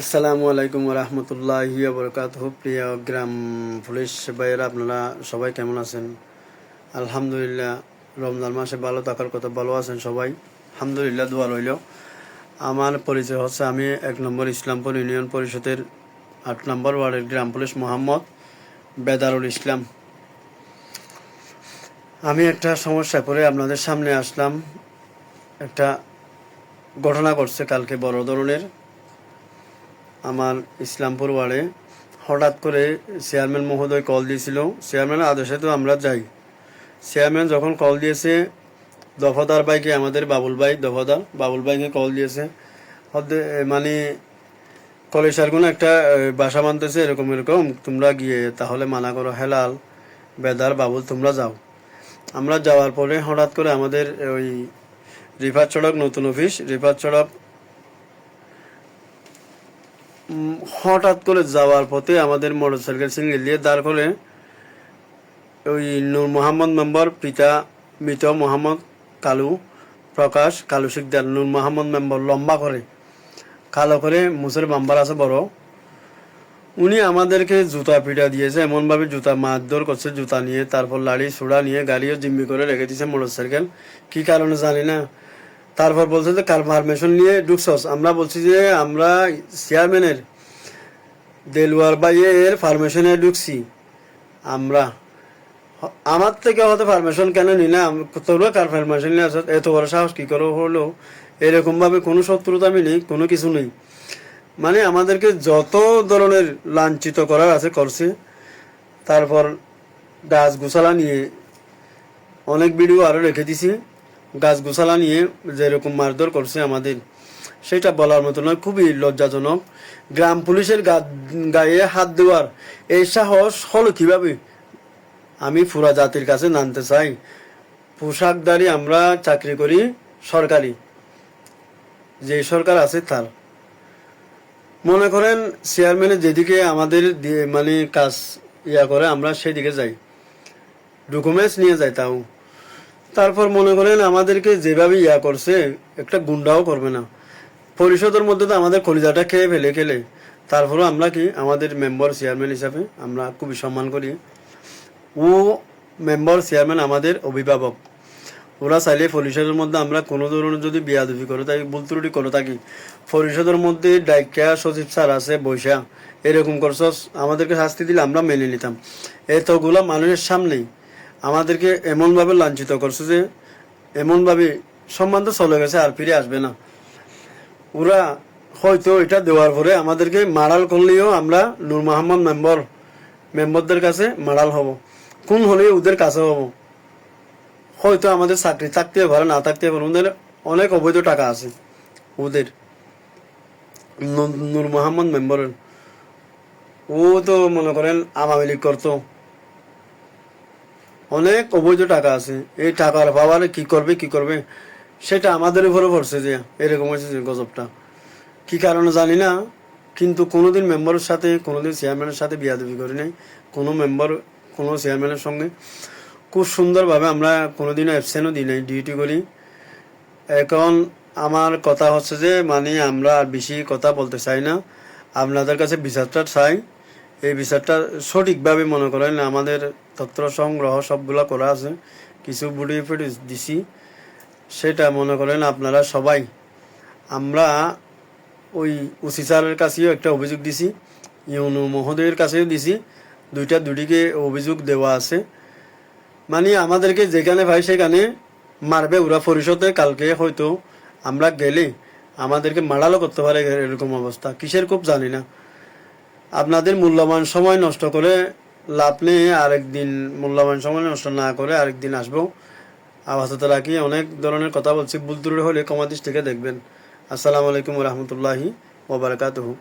আসসালামু আলাইকুম রহমতুল্লাহি বরকাত প্রিয় গ্রাম পুলিশ ভাইয়েরা, আপনারা সবাই কেমন আছেন? আলহামদুলিল্লাহ, রমজান মাসে ভালো থাকার কথা ভালো আছেন সবাই। আলহামদুলিল্লাহ, দোয়া রইল। আমার পরিচয় হচ্ছে আমি এক নম্বর ইসলামপুর ইউনিয়ন পরিষদের আট নম্বর ওয়ার্ডের গ্রাম পুলিশ মোহাম্মদ বেদারুল ইসলাম। আমি একটা সমস্যায় পড়ে আপনাদের সামনে আসলাম। একটা ঘটনা ঘটছে কালকে বড় ধরনের। আমার ইসলামপুর ওয়ার্ডে হঠাৎ করে চেয়ারম্যান মহোদয় কল দিয়েছিল। চেয়ারম্যানের আদেশে তো আমরা যাই। চেয়ারম্যান যখন কল দিয়েছে দফাদার ভাইকে আমাদের বাবুল ভাই দফাদার বাবুল ভাইকে কল দিয়েছে। মানে কলেজার কোনো একটা বাসা মানতেছে এরকম এরকম তোমরা গিয়ে তাহলে মানা করো হেলাল বেদার বাবুল তোমরা যাও। আমরা যাওয়ার পরে হঠাৎ করে আমাদের ওই রিফার চড়ক নতুন অফিস রিফার উম, হঠাৎ করে যাওয়ার পথে আমাদের মোটর সাইকেল সিঙ্গেল দিয়ে দাঁড় করে ওই নূর মোহাম্মদ মেম্বার, পিতা মৃত মোহাম্মদ কালু প্রকাশ, কালু শিকদার নূর মোহাম্মদ মেম্বার লম্বা করে, কালো করে মুসের বাম্বার আছে বড়। উনি আমাদেরকে জুতা পিটা দিয়েছে, এমনভাবে জুতা মারধর করছে, জুতা নিয়ে, তারপর লাড়ি, সুড়া নিয়ে, গাড়িও জিম্মি করে রেখে দিয়েছে মোটর সাইকেল কী কারণে জানি না। তারপর বলছে যে কার পারমিশন নিয়ে ঢুকছস। আমরা বলছি যে আমরা চেয়ারম্যানের দেলওয়ার বাইয়ের পারমিশনে ঢুকছি। আমরা। আমার থেকে হয়তো পারমিশন কেন নিলাম তোরা কার পারমিশন নিয়ে আসত এত বড় সাহস কী করে হলো? এরকমভাবে কোনো শত্রুতা আমি নেই, কোনো কিছু নেই। মানে আমাদেরকে যত ধরনের লাঞ্ছিত করার আছে করছে। তারপর গাছ গোছালা নিয়ে অনেক ভিডিও আরও রেখে দিছি। গাছ গোছালা নিয়ে যেরকম মারধর করছে আমাদের, সেটা বলার মতো নয়, খুবই লজ্জাজনক। গ্রাম পুলিশের গায়ে হাত দেওয়ার এই সাহস হলো কীভাবে? আমি পুরা জাতির কাছে জানতে চাই পোশাকদারি আমরা চাকরি করি সরকারি, যে সরকার আছে তার। মনে করেন চেয়ারম্যানের যেদিকে আমাদের মানে কাজ ইয়া করে, আমরা সেদিকে যাই। ডকুমেন্টস নিয়ে যাই তাও। তারপর মনে করেন আমাদেরকে যেভাবে ইয়া করছে, একটা গুন্ডাও করবে না। পরিষদের মধ্যে তো আমাদের কলিজাটা খেয়ে ফেলে, খেলে। তারপরেও আমরা কি, আমাদের মেম্বার চেয়ারম্যান হিসাবে আমরা খুবই সম্মান করি। ও মেম্বার চেয়ারম্যান আমাদের অভিভাবক। ওরা চাইলে পরিষদের মধ্যে আমরা কোনো ধরনের যদি বিয়াদবি করে থাকি ভুল ত্রুটি করে থাকি। পরিষদের মধ্যে ডাইকা সচিব স্যার আছে, বৈশা। এরকম করছস, আমাদেরকে শাস্তি দিলে আমরা মেনে নিতাম। এতগুলা মানুষের সামনেই আমাদেরকে এমনভাবে লাঞ্ছিত করছে যে এমনভাবে সম্মান তো চলে গেছে আর ফিরে আসবে না। ওরা হয়তো এটা দেওয়ার পরে আমাদেরকে মারাল করলেও আমরা নূর মোহাম্মদ মেম্বার, মেম্বারদের কাছে মারাল হব। কোন হলে ওদের কাছে হব। হয়তো আমাদের চাকরি থাকতে পারে, না থাকতে পারে, ওদের অনেক অবৈধ টাকা আছে ওদের। নূর মোহাম্মদ মেম্বারের। ও তো মনে করেন আওয়ামী লীগ করতো। অনেক অবৈধ টাকা আছে। এই টাকার পাওয়ারে কি করবে কি করবে? সেটা আমাদের উপরে পড়ছে যে, এরকম হয়েছে গজবটা। কি কারণে জানি না, কিন্তু কোনোদিন মেম্বারের সাথে, কোনোদিন চেয়ারম্যানের সাথে বিয়া বিয়াদবি করি নাই। কোনো মেম্বার, কোনো চেয়ারম্যানের সঙ্গে। খুব সুন্দরভাবে আমরা কোনোদিনও অ্যাবসেন্টও দিই নাই ডিউটি করি। এখন আমার কথা হচ্ছে যে মানে আমরা আর বেশি কথা বলতে চাই না। আপনাদের কাছে বিচারটা চাই। এই বিচারটা সঠিকভাবে মনে করেন আমাদের তথ্য সংগ্রহ সবগুলো করা আছে। কিছু বুড়ি ফুটি দিছি। সেটা মনে করেন আপনারা সবাই। আমরা ওই উসি স্যারের কাছেও একটা অভিযোগ দিছি। ইউনু মহোদয়ের কাছেও দিছি। দুইটা দুটিকে অভিযোগ দেওয়া আছে। মানে আমাদেরকে যেখানে ভাই সেখানে মারবে, ওরা পরিষদে কালকে হয়তো আমরা গেলে আমাদেরকে মারালো করতে পারে এরকম অবস্থা। কিসের খুব জানি না। আপনাদের মূল্যবান সময় নষ্ট করে লাভ নেই, আরেকদিন মূল্যবান সময় নষ্ট না করে আরেকদিন আসব। আবাসতে রাখি, অনেক ধরনের কথা বলছি, ভুল হলে কমাদিস থেকে দেখবেন। আসসালামু আলাইকুম রহমতুল্লাহি ওবরাকাতুহু